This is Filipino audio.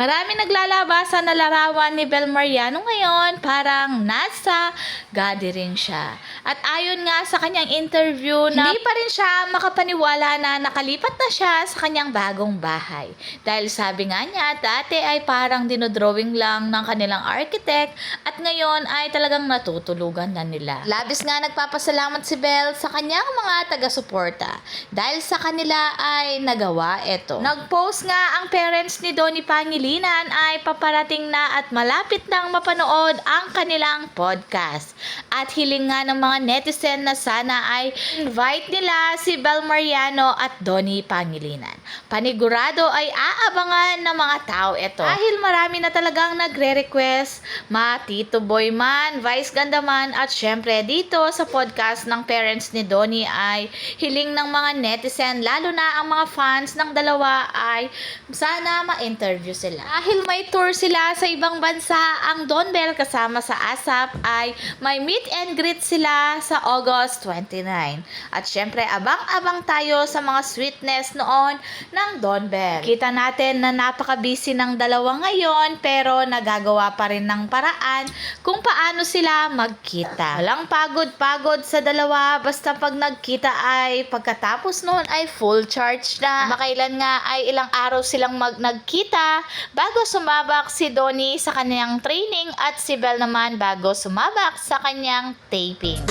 Marami naglalabasan na larawan ni Bel Mariano ngayon, parang nasa gathering siya. At ayon nga sa kanyang interview na hindi pa rin siya makapaniwala na nakalipat na siya sa kanyang bagong bahay. Dahil sabi nga niya, dati ay parang dinodrawing lang ng kanilang architect at ngayon ay talagang natutulugan na nila. Labis nga nagpapasalamat si Bel sa kanyang mga taga-suporta dahil sa kanila ay nagawa ito. Nag-post nga ang parents ni Donnie Pangilinan ay paparating na at malapit nang mapanood ang kanilang podcast. At hiling nga ng mga netizen na sana ay invite nila si Bel Mariano at Donnie Pangilinan. Panigurado ay aabangan ng mga tao ito. Dahil marami na talagang nagre-request, ma Tito Boy man, Vice Ganda man, at syempre dito sa podcast ng parents ni Donnie ay hiling ng mga netizen, lalo na ang mga fans ng dalawa ay sana ma-interview sila. Dahil may tour sila sa ibang bansa, ang Don Bell kasama sa ASAP ay may meet and greet sila sa August 29. At syempre, abang-abang tayo sa mga sweetness noon ng Don Bell. Kita natin na napaka-busy ng dalawa ngayon pero nagagawa pa rin ng paraan kung paano sila magkita. Walang pagod-pagod sa dalawa basta pag nagkita ay pagkatapos noon ay full charge na. Makailan nga ay ilang araw silang mag nagkita bago sumabak si Donnie sa kanyang training at si Belle naman bago sumabak sa kanyang taping.